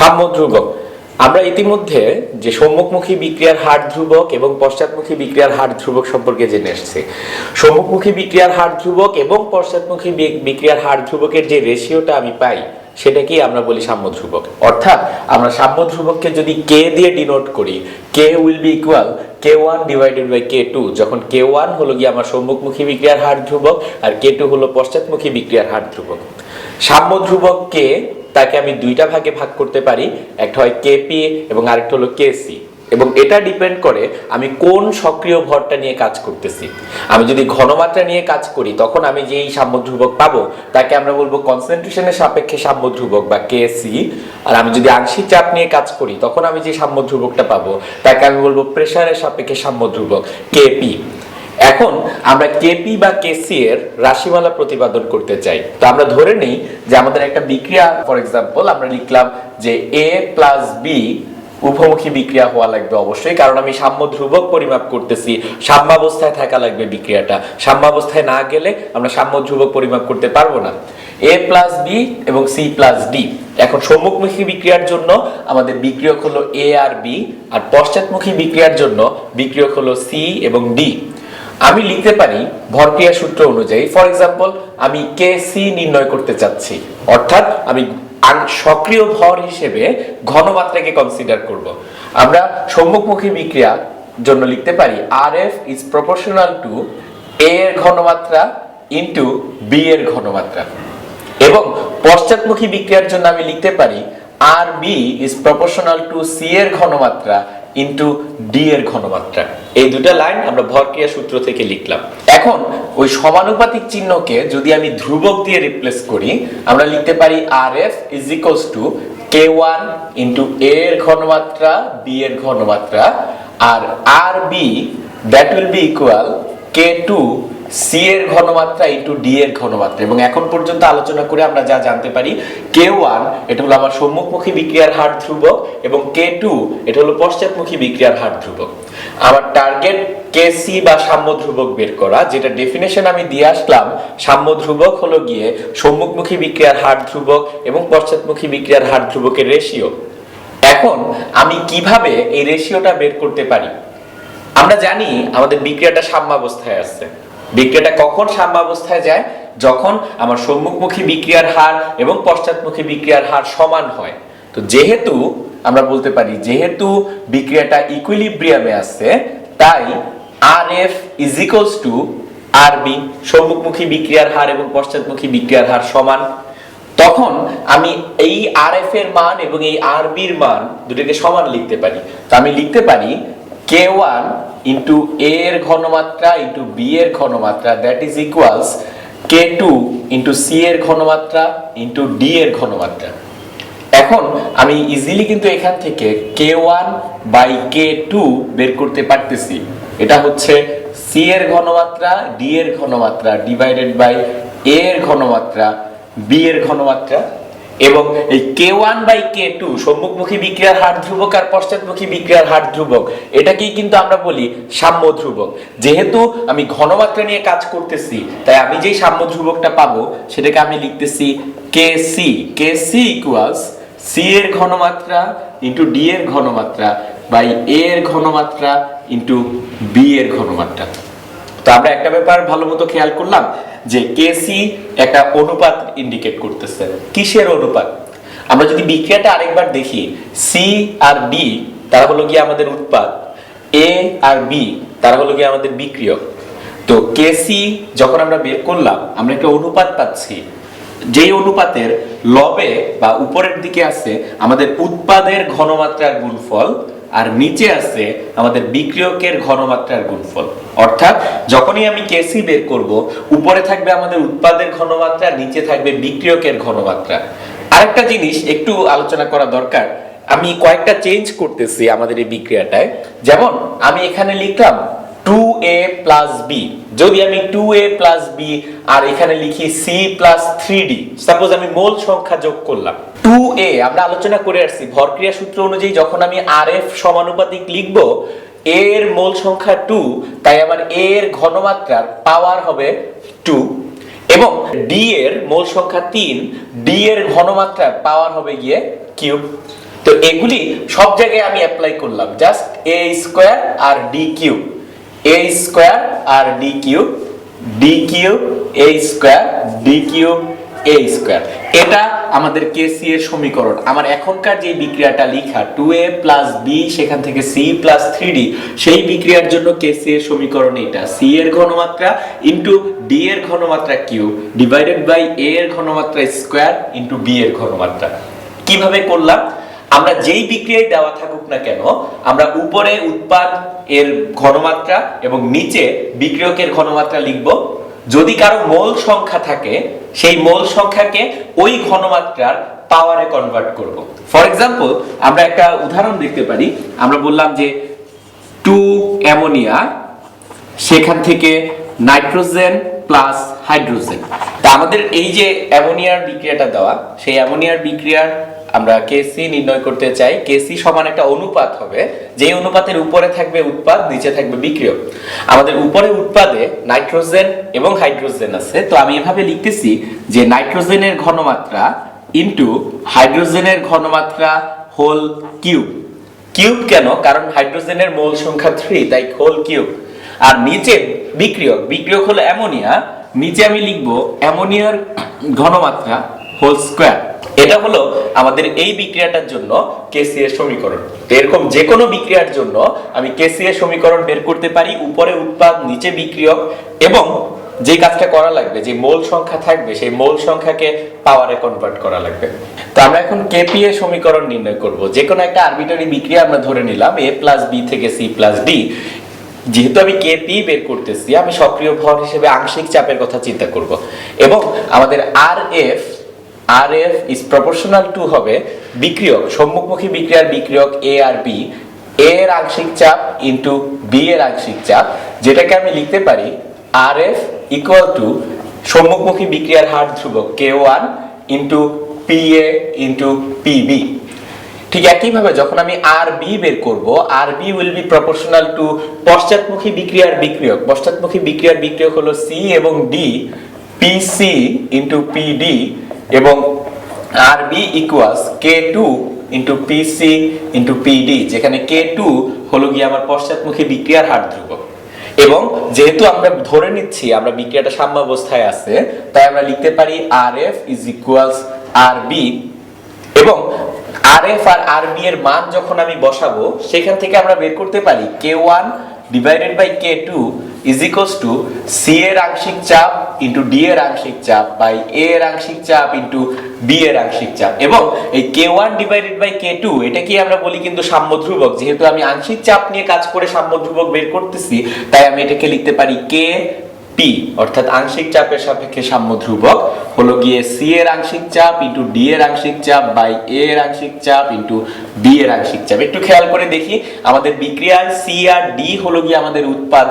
সাম্য ধ্রুবক আমরা ইতিমধ্যে যে সম্মুখমুখী বিক্রিয়ার হার ধ্রুবক এবং পশ্চাৎমুখী বিক্রিয়ার হার ধ্রুবক সম্পর্কে জেনে এসেছি। সম্মুখমুখী বিক্রিয়ার হার ধ্রুবক এবং পশ্চাৎমুখী বিক্রিয়ার হার ধ্রুবকের যে রেশিওটা আমি পাই, সেটাকেই আমরা বলি সাম্য ধ্রুবক অর্থাৎ আমরা সাম্য ধ্রুবককে যদি কে দিয়ে ডিনোট করি K will be equal K one divided by K two যখন কে ওয়ান হলো গিয়ে আমার সম্মুখমুখী বিক্রিয়ার হার ধ্রুবক আর কে টু হলো পশ্চাৎমুখী বিক্রিয়ার হার ধ্রুবক। সাম্য ধ্রুবককে তাকে আমি দুইটা ভাগে ভাগ করতে পারি। একটা হয় কেপি এবং আরেকটা হলো কেসি এবং এটা ডিপেন্ড করে আমি কোন সক্রিয় ভরটা নিয়ে কাজ করতেছি। আমি যদি ঘনমাত্রা নিয়ে কাজ করি, তখন আমি যেই সাম্য ধ্রুবক পাবো, তাকে আমরা বলব কনসেন্ট্রেশনের সাপেক্ষে সাম্য ধ্রুবক বা কেসি আর আমি যদি আংশিক চাপ নিয়ে কাজ করি, তখন আমি যে সাম্য ধ্রুবকটা পাবো, তাকে আমি বলব প্রেসারের সাপেক্ষে সাম্য ধ্রুবক কেপি এখন আমরা কেপি বা কেসি এর রাশিমালা প্রতিপাদন করতে চাই। তো আমরা ধরে নেই যে আমাদের একটা বিক্রিয়া ফর এক্সাম্পল আমরা লিখলাম যে এ প্লাস বি উভমুখী বিক্রিয়া হওয়া লাগবে অবশ্যই, কারণ আমি সাম্য ধ্রুবক পরিমাপ করতেছি, সাম্যাবস্থায় থাকা লাগবে বিক্রিয়াটা। সাম্যাবস্থায় না গেলে আমরা সাম্য ধ্রুবক পরিমাপ করতে পারব না। এ প্লাস বি এবং সি প্লাস ডি এখন সম্মুখমুখী বিক্রিয়ার জন্য আমাদের বিক্রিয়ক হলো এ আর বি আর পশ্চাৎমুখী বিক্রিয়ার জন্য বিক্রিয়ক হলো সি এবং ডি আমি লিখতে পারি ভরক্রিয়া সূত্র অনুযায়ী ফর এক্সাম্পল আমি কে সি নির্ণয় করতে চাচ্ছি। অর্থাৎ আমি সক্রিয় ভর হিসেবে ঘনমাত্রাকে কনসিডার করব। আমরা সম্মুখমুখী বিক্রিয়া জন্য লিখতে পারি R F is proportional to A এর ঘনমাত্রা ইন্টু বি এর ঘনমাত্রা। এবং পশ্চাৎমুখী বিক্রিয়ার জন্য আমি লিখতে পারি R B is proportional to C এর ঘনমাত্রা ইন্টু ডি এর ঘনমাত্রা। এই দুটা লাইন আমরা ভরক্রিয়া সূত্র থেকে লিখলাম। এখন, ওই সমানুপাতিক চিহ্নকে যদি আমি ধ্রুবক দিয়ে রিপ্লেস করি, আমরা লিখতে পারি R F is equals to K one into A এর ঘনমাত্রা বি এর ঘনমাত্রা, আর R B that will be equal K two C এর ঘনমাত্রা ইন্টু ডি এর ঘনমাত্রা। এবং এখন পর্যন্ত আলোচনা করে আমরা যা জানতে পারি কে ওয়ান এটা হলো আমার সম্মুখমুখী বিক্রিয়ার হার ধ্রুবক, এবং কে টু এটা হলো পশ্চাৎমুখী বিক্রিয়ার হার ধ্রুবক। আমার টার্গেট কে সি বা সাম্য ধ্রুবক বের করা, যেটা ডেফিনেশন আমি দিয়ে আসলাম, সাম্য ধ্রুবক হলো গিয়ে সম্মুখমুখী বিক্রিয়ার হার ধ্রুবক এবং পশ্চাৎমুখী বিক্রিয়ার হার ধ্রুবকের রেশিও এখন আমি কীভাবে এই রেশিওটা বের করতে পারি? আমরা জানি আমাদের বিক্রিয়াটা সাম্যাবস্থায় আছে। বিক্রিয়াটা কখন সাম্যাবস্থায় যায়? যখন আমার সম্মুখমুখী বিক্রিয়ার হার এবং পশ্চাৎমুখী বিক্রিয়ার হার সমান হয়। তো যেহেতু আমরা বলতে পারি, যেহেতু বিক্রিয়াটা ইকুইলিব্রিয়ামে আছে, তাই R F is equals to R B সম্মুখমুখী বিক্রিয়ার হার এবং পশ্চাৎমুখী বিক্রিয়ার হার সমান। তখন আমি এই আর এফ এর মান এবং এই আর বির মান দুটোকে সমান লিখতে পারি। তো আমি লিখতে পারি কে ওয়ান ইন্টু এ এর ঘনমাত্রা ইন্টু বি এর ঘনমাত্রা that is equals K two into C এর ঘনমাত্রা ইন্টু ডি এর ঘনমাত্রা। এখন আমি ইজিলি কিন্তু এখান থেকে K one by K two বের করতে পারতেছি। এটা হচ্ছে সি এর ঘনমাত্রা ডি এর ঘনমাত্রা ডিভাইডেড বাই এ এর ঘনমাত্রা বি এর ঘনমাত্রা। এবং এই K one by K two সম্মুখমুখী বিক্রিয়ার হার ধ্রুবক আর পশ্চাৎমুখী বিক্রিয়ার হার ধ্রুবক, এটাকেই কিন্তু আমরা বলি সাম্য ধ্রুবক। যেহেতু আমি ঘনমাত্রা নিয়ে কাজ করতেছি, তাই আমি যেই সাম্য ধ্রুবকটা পাবো, সেটাকে আমি লিখতেছি K C K C equals C এর ঘনমাত্রা ইন্টু ডি এর ঘনমাত্রা বাই এ এর ঘনমাত্রা ইন্টু বি এর ঘনমাত্রা। তো আমরা একটা ব্যাপার ভালো মতো খেয়াল করলাম যে কেসি একটা অনুপাত ইন্ডিকেট করতেছে। কিসের অনুপাত? আমরা যদি বিক্রিয়াটা আরেকবার দেখি সি আর ডি তারা হলো গিয়ে আমাদের উৎপাদ। এ আর বি তারা হলো গিয়ে আমাদের বিক্রিয়ক। তো কেসি যখন আমরা বের করলাম, আমরা একটা অনুপাত পাচ্ছি। যেই অনুপাতের লবে বা উপরের দিকে আছে আমাদের উৎপাদের ঘনমাত্রার গুণফল আর নিচে আছে আমাদের বিক্রিয়কের ঘনমাত্রার গুণফল। অর্থাৎ যখনই আমি কেসি বের করব, উপরে থাকবে আমাদের উৎপাদের ঘনমাত্রা নিচে থাকবে বিক্রিয়কের ঘনমাত্রা। আরেকটা জিনিস একটু আলোচনা করা দরকার। আমি কয়েকটা চেঞ্জ করতেছি আমাদের এই বিক্রিয়াটায়। যেমন, আমি এখানে লিখলাম টু এ প্লাস বি যদি আমি টু এ প্লাস বি আর এখানে লিখি C plus three D suppose আমি মোল সংখ্যা যোগ করলাম। টু এ আমরা আলোচনা করে আসছি। ভরক্রিয়া সূত্র অনুযায়ী যখন আমি আর এফ সমানুপাতিক লিখব এর মোল সংখ্যা টু তাই আমার এর ঘনমাত্রার পাওয়ার হবে টু এবং ডি এর মোল সংখ্যা তিন ডি এর ঘনমাত্রার পাওয়ার হবে গিয়ে কিউব তো এগুলি সব জায়গায় আমি অ্যাপ্লাই করলাম। জাস্ট এ স্কোয়ার আর D cube A square R D cube D cube A square D cube A square এটা আমাদের কেসি এর সমীকরণ। আমার এখনকার যে বিক্রিয়াটা লেখা টু এ প্লাস বি সেখান থেকে সি প্লাস থ্রি ডি সেই বিক্রিয়ার জন্য কেসি এর সমীকরণ এটা। সি এর ঘনমাত্রা ইন্টু ডি এর ঘনমাত্রা কিউ ডিভাইডেড বাই এ এর ঘনমাত্রা স্কোয়ার ইন্টু বি এর ঘনমাত্রা। কীভাবে করলাম? আমরা যেই বিক্রিয়ায় দেওয়া থাকুক না কেন, আমরা উপরে উৎপাদ এর ঘনমাত্রা এবং নিচে বিক্রিয়কের ঘনমাত্রা লিখব যদি কারও মোল সংখ্যা থাকে, সেই মোল সংখ্যাকে ওই ঘনমাত্রার পাওয়ারে কনভার্ট করব। ফর এক্সাম্পল আমরা একটা উদাহরণ দেখতে পারি। আমরা বললাম যে টু অ্যামোনিয়া সেখান থেকে নাইট্রোজেন প্লাস হাইড্রোজেন তা আমাদের এই যে অ্যামোনিয়ার বিক্রিয়াটা দেওয়া, সেই অ্যামোনিয়ার বিক্রিয়ার আমরা কেসি নির্ণয় করতে চাই। কেসি সমান একটা অনুপাত হবে। যে অনুপাতের উপরে থাকবে উৎপাদ, নিচে থাকবে বিক্রিয়ক। আমাদের উপরে উৎপাদে নাইট্রোজেন এবং হাইড্রোজেন আছে। তো আমি এভাবে লিখতেছি যে নাইট্রোজেনের ঘনমাত্রা ইনটু হাইড্রোজেনের ঘনমাত্রা হোল কিউব কিউব কেন? কারণ হাইড্রোজেনের মোল সংখ্যা থ্রি তাই হোল কিউব আর নিচে বিক্রিয়ক। বিক্রিয়ক হলো অ্যামোনিয়া। নিচে আমি লিখব অ্যামোনিয়ার ঘনমাত্রা হোল স্কোয়ার এটা হলো আমাদের এই বিক্রিয়াটার জন্য কেসি এর সমীকরণ। তো এরকম যে কোনো বিক্রিয়ার জন্য আমি কেসি এর সমীকরণ বের করতে পারি, উপরে উৎপাদ, নিচে বিক্রিয়ক, এবং যে কাজটা করা লাগবে, যে মোল সংখ্যা থাকবে, সেই মোল সংখ্যাকে পাওয়ারে কনভার্ট করা লাগবে। তো আমরা এখন কেপি এর সমীকরণ নির্ণয় করব। যে কোনো একটা আরবিটারি বিক্রিয়া আমরা ধরে নিলাম এ প্লাস বি থেকে সি প্লাস ডি যেহেতু আমি কেপি বের করতেছি, আমি সক্রিয় ভর হিসেবে আংশিক চাপের কথা চিন্তা করব। এবং আমাদের R F R F is proportional to হবে বিক্রিয়ক, সম্মুখমুখী বিক্রিয়ার বিক্রিয়ক এ আর বি এর আংশিক চাপ ইন্টু বি এর আংশিক চাপ, যেটাকে আমি লিখতে পারি আর এফ ইকুয়াল টু সম্মুখমুখী বিক্রিয়ার হার ধ্রুবক K one into P A into PB ঠিক একইভাবে যখন আমি আর বি বের করব R B will be proportional to পশ্চাৎমুখী বিক্রিয়ার বিক্রিয়ক। পশ্চাৎমুখী বিক্রিয়ার বিক্রিয়ক হলো সি এবং D P C into P D এবং R B equals K two into P C into P D যেখানে কে টু হলো গিয়ে আমার পশ্চাৎমুখী বিক্রিয়ার হার ধ্রুবক এবং যেহেতু আমরা ধরে নিচ্ছি, আমরা বিক্রিয়াটা সাম্যাবস্থায় আছে, তাই আমরা লিখতে পারি R F is equals R B এবং আর আর আর এর মান যখন আমি বসাবো, সেখান থেকে আমরা বের করতে পারি K one divided by K two is equals to C এর আংশিক চাপ ইন্টু ডি এর আংশিক চাপ বাই এ এর আংশিক চাপ ইন্টু বি এর আংশিক চাপ এবং এই K one divided by K two এটা কি আমরা বলি কিন্তু সাম্য ধ্রুবক যেহেতু আমি আংশিক চাপ নিয়ে কাজ করে সাম্য ধ্রুবক বের করতেছি, তাই আমি এটাকে লিখতে পারি কে পি অর্থাৎ আংশিক চাপের সাপেক্ষে সাম্য ধ্রুবক হলো গিয়ে সি এর আংশিক চাপ ইন্টু ডি এর আংশিক চাপ বাই এ এর আংশিক চাপ ইন্টু বি এর আংশিক চাপ। একটু খেয়াল করে দেখি, আমাদের বিক্রিয়ার সি আর ডি হলো গিয়ে আমাদের উৎপাদ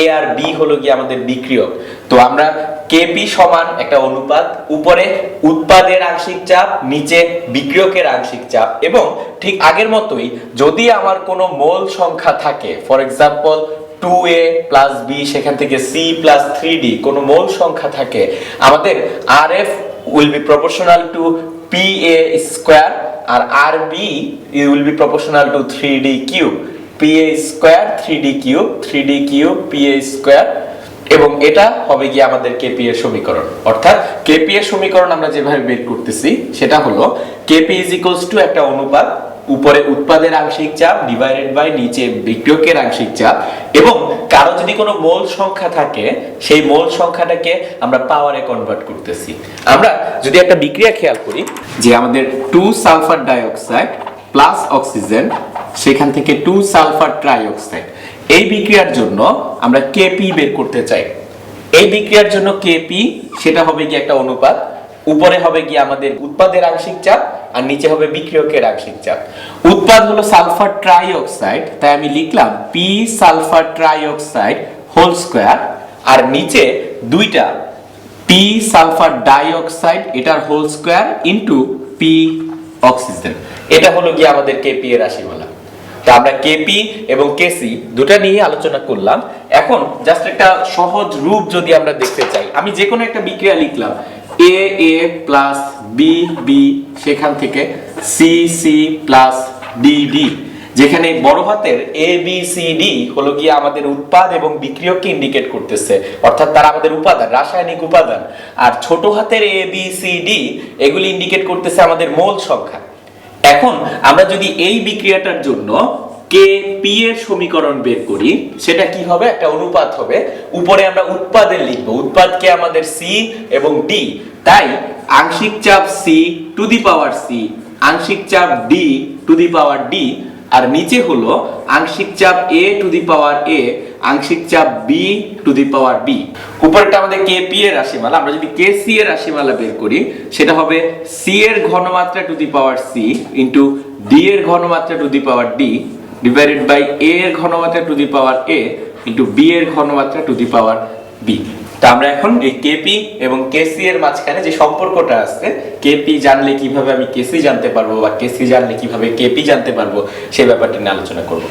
এ আর বি হলো গিয়ে আমাদের বিক্রিয়ক। তো আমরা কেপি সমান একটা অনুপাত, উপরে উৎপাদের আংশিক চাপ, নিচে বিক্রিয়কের আংশিক চাপ এবং ঠিক আগের মতোই যদি আমার কোনো মোল সংখ্যা থাকে for example two A plus B সেখান থেকে সি প্লাস থ্রি ডি কোনো মোল সংখ্যা থাকে। আমাদের R F will be proportional to P A square R R B will be proportional to three D cube P A square three D cube three D cube P A square এবং এটা হবে গিয়ে আমাদের KP এর সমীকরণ। অর্থাৎ KP এর সমীকরণ আমরা যেভাবে বের করতেছি, সেটা হলো কেপি ইজ ইকুয়ালস টু একটা অনুপাত উপরে উৎপাদের আংশিক চাপ ডিভাইডেড বাই নিচে বিক্রিয়কের আংশিক চাপ, এবং কারও যদি কোনো মোল সংখ্যা থাকে, সেই মোল সংখ্যাটাকে আমরা পাওয়ারে কনভার্ট করতেছি। আমরা যদি একটা বিক্রিয়া খেয়াল করি, যে আমাদের two sulphur dioxide plus oxygen সেখান থেকে টু সালফার ট্রাইঅক্সাইড এই বিক্রিয়ার জন্য আমরা কেপি বের করতে চাই। এই বিক্রিয়ার জন্য কেপি সেটা হবে কি একটা অনুপাত। উপরে হবে কি আমাদের উৎপাদের আংশিক চাপ আর নিচে হবে বিক্রিয়কের আংশিক চাপ। উৎপাদ হলো সালফার ট্রাইঅক্সাইড, তাই আমি লিখলাম P sulphur trioxide whole square, আর নিচে দুইটা পি সালফার ডাইঅক্সাইড, এটার whole square into P oxygen. এটা হলো কি আমাদের কেপি এর রাশিমালা। তো আমরা কেপি এবং কেসি দুটা নিয়ে আলোচনা করলাম। এখন জাস্ট একটা সহজ রূপ যদি আমরা দেখতে চাই। আমি যে কোনো একটা বিক্রিয়া লিখলাম। A A plus B B সেখান থেকে C C plus D D যেখানে বড় হাতের এ বি সি ডি হলো গিয়ে আমাদের উৎপাদ এবং বিক্রিয়ককে ইন্ডিকেট করতেছে। অর্থাৎ তারা আমাদের উপাদান, রাসায়নিক উপাদান। আর ছোট হাতের এ বি সি ডি এগুলি ইন্ডিকেট করতেছে আমাদের মোল সংখ্যা। এখন আমরা যদি এই বিক্রিয়াটার জন্য কে পি এর সমীকরণ বের করি, সেটা কি হবে? একটা অনুপাত হবে। উপরে আমরা উৎপাদের লিখব। উৎপাদকে আমাদের সি এবং ডি তাই আংশিক চাপ C to the power C আংশিক চাপ D to the power D আর নিচে হলো আংশিক চাপ এ টু দি পাওয়ার এ আংশিক চাপ B to the power B উপরেরটা আমাদের কে পি এর রাশিমালা। আমরা যদি কে সি এর রাশিমালা বের করি, সেটা হবে সি এর ঘনমাত্রা to the power C into D এর ঘনমাত্রা to the power D divided by A এর ঘনমাত্রা to the power A into B এর ঘনমাত্রা টু দি পাওয়ার বি তা আমরা এখন এই কেপি এবং কেসি এর মাঝখানে যে সম্পর্কটা আছে কেপি জানলে কীভাবে আমি কেসি জানতে পারব বা কেসি জানলে কীভাবে কেপি জানতে পারব সেই ব্যাপারটি নিয়ে আলোচনা করব।